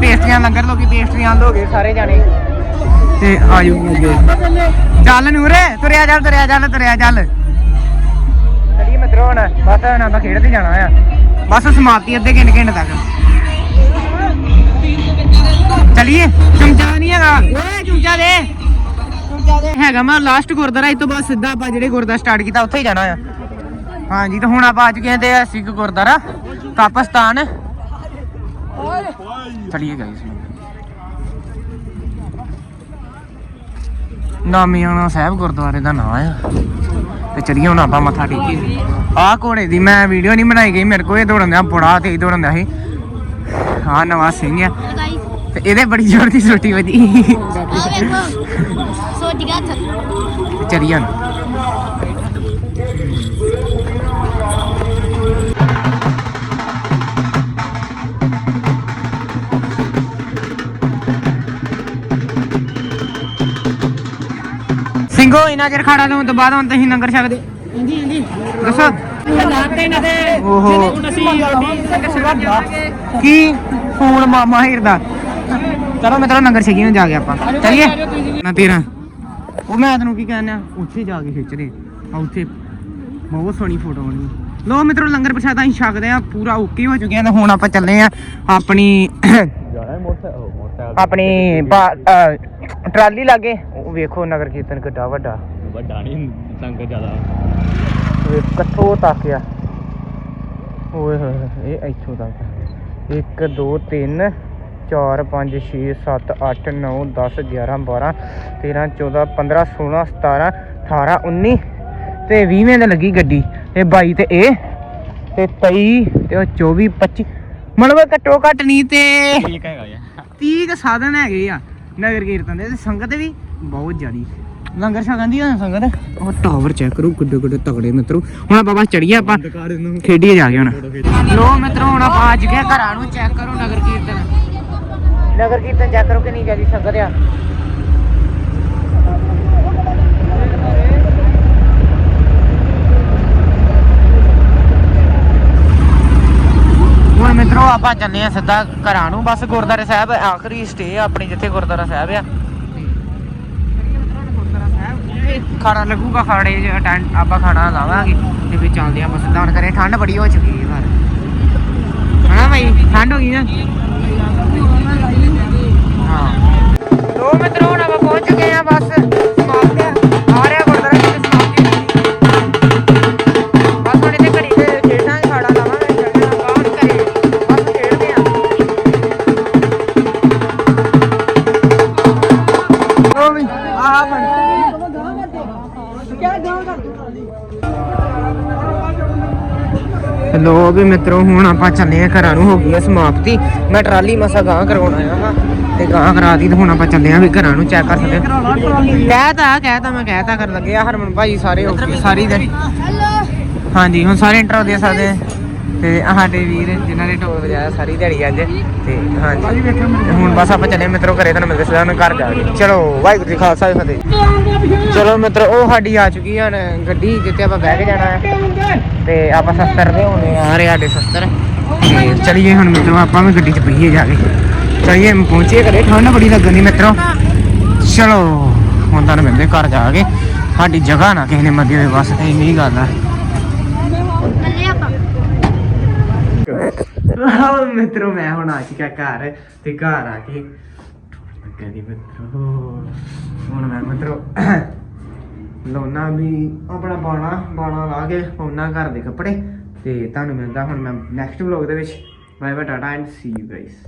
ਪੇਸਟਰੀਆਂ ਲੰਗਰ ਲੋਕੀ ਪੇਸਟਰੀਆਂ ਲੋ ਗਏ ਸਾਰੇ ਜਾਣੇ? ਤੇ ਆਜੋ ਅੱਗੇ ਚੱਲ ਨੂਰੇ ਤੁਰਿਆ ਚੱਲ ਤੁਰਿਆ ਚੱਲ ਤੁਰਿਆ ਚੱਲ। ਚਲੀਏ ਮਿੱਤਰੋ ਹੁਣ ਬਸ ਹੁਣ ਆਪਾਂ ਖੇਡਦੇ ਜਾਣਾ ਆ। ਬਸ ਸਮਾਪਤੀ ਅੱਧੇ ਘੰਟੇ ਘੰਟੇ ਤੱਕ। ਚਲੀਏ ਚਮਚਾ ਨਹੀਂ ਹੈਗਾ। ਓਏ ਚਮਚਾ ਦੇ। ਚਮਚਾ ਦੇ ਹੈਗਾ ਮੈਂ ਲਾਸਟ ਗੁਰਦੁਆਰਾ ਇਸ ਤੋਂ ਬਾਅਦ ਸਿੱਧਾ ਆਪਾਂ ਜਿਹੜੇ ਗੁਰਦੁਆਰਾ ਸਟਾਰਟ ਕੀਤਾ ਉੱਥੇ ਹੀ ਜਾਣਾ ਆ। ਹਾਂਜੀ ਤਾਂ ਹੁਣ ਆਪਾਂ ਅੱਜ ਗਏ ਤੇ ਸਿੱਖ ਗੁਰਦੁਆਰਾ ਕਾਪਸਤਾਨ ਚਲਿਏ ਗਾਇਸ ਨਾਮਿਆਣਾ ਸਾਹਿਬ ਗੁਰਦੁਆਰੇ ਦਾ ਨਾਮ ਆ ਤੇ ਚਲੀਏ ਹੁਣ ਆਪਾਂ ਮੱਥਾ ਟੇਕੀਏ ਆਹ ਘੋੜੇ ਦੀ ਮੈਂ ਵੀਡੀਓ ਨਹੀਂ ਬਣਾਈ ਗਈ ਮੇਰੇ ਕੋਲ ਇਹ ਦੌੜਨ ਦਾ ਬੜਾ ਤੇਜ਼ ਦੌੜਨ ਦਾ ਸੀ ਆਹ ਨਵਾਂ ਸਿੰਘ ਆ गाइस ਤੇ ਇਹਦੇ ਬੜੀ ਜ਼ੋਰ ਦੀ ਸੋਟੀ ਵੱਜੀ आ देखो सोच गया था ਚਲੀਏ ਹੁਣ ਸਿੰਘੋ ਇਨਾ ਚਿਰ ਖਾੜਾ ਲਾਉਣ ਤੋਂ ਬਾਅਦ ਹੁਣ ਤੁਸੀਂ ਲੰਗਰ ਛਕਦੇ। ਹਾਂਜੀ ਹਾਂਜੀ। ਦੱਸੋ। ਲਾਤੇ ਨਾ ਤੇ ਓਹੋ। ਕੀ ਫੋਨ ਮਾਮਾ ਹੀਰ ਦਾ? ਚਲੋ ਮੈਂ ਤੇਰਾ ਲੰਗਰ ਛਕੀ ਨੂੰ ਜਾ ਕੇ ਆਪਾਂ। ਚਲੀਏ। ਨਾ ਤੇਰਾ। ਉਹ ਮੈਂ ਤੈਨੂੰ ਕੀ ਕਹਿੰਦਾ ਉੱਥੇ ਜਾ ਕੇ ਖਿੱਚ ਰਹੇ ਆ ਉੱਥੇ ਬਹੁਤ ਸੋਹਣੀ ਫੋਟੋ ਆਉਣੀ ਲੋ ਮਿੱਤਰੋ ਲੰਗਰ ਪ੍ਰਸ਼ਾਦਾ ਅਸੀਂ ਛਕਦੇ ਆ ਪੂਰਾ ਓਕੇ ਹੋ ਚੁੱਕਿਆ ਤੇ ਹੁਣ ਆਪਾਂ ਚੱਲੇ ਆ ਆਪਣੀ ਆਪਣੀ ਟਰਾਲੀ ਲਾਗੇ। ਉਹ ਵੇਖੋ ਨਗਰ ਕੀਰਤਨ ਕਿੱਡਾ ਵੱਡਾ। ਵੱਡਾ ਨਹੀਂ ਸੰਗਤ ਜ਼ਿਆਦਾ। ਵੇ ਕਿੱਥੋਂ ਤੱਕ ਆ ਓਏ ਹੋਏ ਇਹ ਇੱਥੋਂ ਤੱਕ। 1 2 3 4 5 6 7 8 9 10 11 12 13 14 15 16 17 18 19 ਤੇ 20ਵੇਂ ਤੇ ਲੱਗੀ ਗੱਡੀ। ਤੇ 22 ਤੇ ਇਹ ਤੇ 23 ਤੇ ਉਹ 24 25 ਮਤਲਬ ਘੱਟੋ ਘੱਟ ਨਹੀਂ ਤੇ ਠੀਕ ਹੈਗਾ ਯਾਰ। 30 ਕੁ ਸਾਧਨ ਹੈਗੇ ਆ। ਨਗਰ ਕੀਰਤਨ ਦੇ ਤੇ ਸੰਗਤ ਵੀ ਬਹੁਤ ਜ਼ਿਆਦੀ। ਲੰਗਰ ਛਕਣ ਦੀ ਆ ਸੰਗਤ? ਉਹ ਟਾਵਰ ਚੈੱਕ ਕਰੋ ਕਿੱਡੇ ਕਿੱਡੇ ਤਗੜੇ ਮਿੱਤਰੋ। ਹੁਣ ਆਪਾਂ ਬਸ ਚੜੀਏ ਆਪਾਂ ਖੇਡੀਏ ਜਾ ਕੇ ਹੁਣ। ਲੋ ਮਿੱਤਰੋ ਹੁਣ ਆਪਾਂ ਅੱਜ ਗਏ ਘਰਾਂ ਨੂੰ ਚੈੱਕ ਕਰੋ ਨਗਰ ਕੀਰਤਨ। ਨਗਰ ਕੀਰਤਨ ਚੈੱਕ ਕਰੋ ਕਿੰਨੀ ਜ਼ਿਆਦੀ ਸੰਗਤ ਆ ਹੁਣ ਮਿੱਤਰੋ, ਆਪਾਂ ਚੱਲੇ ਆ ਸਿੱਧਾ ਘਰਾਂ ਨੂੰ। ਬਸ ਗੁਰਦਾਰੇ ਸਾਹਿਬ ਆਖਰੀ ਸਟੇ ਆ ਆਪਣੀ, ਜਿੱਥੇ ਗੁਰਦਾਰਾ ਸਾਹਿਬ ਆ। ਖਾਣਾ ਲੱਗੂਗਾ ਖਾੜੇ ਟੈਂਟ ਆਪਾਂ ਖਾਣਾ ਲਾਵਾਂਗੇ। ਤੇ ਫਿਰ ਚੱਲਦੇ ਆਪਾਂ ਸਿੱਧਾ ਹੁਣ ਕਰੇ ਠੰਡ ਬੜੀ ਹੋ ਚੁੱਕੀ ਹੈ ਘਰ ਹਨਾ ਭਾਈ ਠੰਡ ਹੋ ਗਈ ਨਾ? ਹਾਂ। ਲੋ ਮਿੱਤਰੋ, ਹੁਣ ਆਪਾਂ ਪਹੁੰਚ ਗਏ ਆ ਬਸ। ਲੋ ਵੀ ਮਿੱਤਰੋ, ਹੁਣ ਆਪਾਂ ਚੱਲੇ ਆ ਘਰਾਂ ਨੂੰ, ਹੋ ਗਈ ਆ ਸਮਾਪਤੀ। ਮੈਂ ਟਰਾਲੀ ਮਸਾ ਗਾਂ ਕਰਵਾਉਣ ਆਇਆ ਹਾਂ ਤੇ ਗਾਂ ਕਰਾ ਦੀ ਤੇ ਹੁਣ ਆਪਾਂ ਚੱਲੇ ਆ ਵੀ ਘਰਾਂ ਨੂੰ ਚੈੱਕ ਕਰ ਸਕਦੇ ਆ। ਕਹਿਤਾ ਕਹਿਤਾ, ਮੈਂ ਕਹਿਤਾ ਕਰਨ ਲੱਗੇ ਆ, ਹਰਮਨ ਭਾਜੀ ਸਾਰੇ ਹੋ ਗਏ, ਸਾਰੀ ਦਿਨ। ਹਾਂਜੀ, ਹੁਣ ਸਾਰੇ ਇੰਟਰੋ ਦੇ ਸਕਦੇ ਤੇ ਸਾਡੇ ਵੀਰ, ਜਿਨ੍ਹਾਂ ਨੇ ਢੋਲ ਵਜਾਇਆ, ਸਾਰੀ ਦਿਹਾੜੀ ਅੱਜ। ਤੇ ਹਾਂਜੀ। ਹੁਣ ਬਸ ਆਪਾਂ ਚੱਲੇ ਮਿੱਤਰੋ, ਘਰੇ ਤੁਹਾਨੂੰ ਮਿਲਦੇ ਸਦਾ ਘਰ ਜਾ ਕੇ। ਚਲੋ, ਵਾਹਿਗੁਰੂ ਜੀ ਖਾਲਸਾ ਜੀ ਫਤਿਹ। ਚਲੋ ਮਿੱਤਰੋ, ਉਹ ਸਾਡੀ ਆ ਚੁੱਕੀ ਹਨ ਗੱਡੀ ਜਿੱਤੇ ਆਪਾਂ ਬਹਿ ਕੇ ਜਾਣਾ ਹੈ। ਤੇ ਆਪਾਂ ਸ਼ਸਤਰ ਦੇ ਹੋਣੇ ਆ ਰਹੇ ਸਾਡੇ ਸ਼ਸਤਰ। ਤੇ ਚਲੀਏ ਹੁਣ ਮਿੱਤਰੋ, ਆਪਾਂ ਵੀ ਗੱਡੀ 'ਚ ਪਈਏ ਜਾ ਕੇ। ਚਲੀਏ ਪਹੁੰਚੇ ਘਰੇ, ਠੰਡ ਬੜੀ ਲੱਗਣ ਦੀ ਮਿੱਤਰੋ। ਚਲੋ, ਹੁਣ ਤੁਹਾਨੂੰ ਮਿਲਦੇ ਘਰ ਜਾ ਕੇ। ਸਾਡੀ ਜਗ੍ਹਾ ਨਾ ਕਿਸੇ ਨੇ ਮੱਦੀ ਹੋਵੇ, ਬਸ ਇੰਨੀ ਗੱਲ ਆ ਚੱਲੇ ਆਪਾਂ ਆਹ ਮਿੱਤਰੋ, ਮੈਂ ਹੁਣ ਆ ਚੁੱਕਾ ਘਰ, ਤੇ ਘਰ ਆ ਕੇ ਕਹਿੰਦੀ ਮਿੱਤਰੋ। ਹੁਣ ਮੈਂ ਮਿੱਤਰੋ ਲੋਨਾ ਵੀ ਆਪਣਾ ਬਾਣਾ ਬਾਣਾ ਲਾ ਕੇ ਪਾਉਣਾ ਘਰ ਦੇ ਕੱਪੜੇ, ਤੇ ਤੁਹਾਨੂੰ ਮਿਲਦਾ ਹੁਣ ਮੈਂ ਨੈਕਸਟ ਵਲੌਗ ਦੇ ਵਿੱਚ। Bye bye tata and see you guys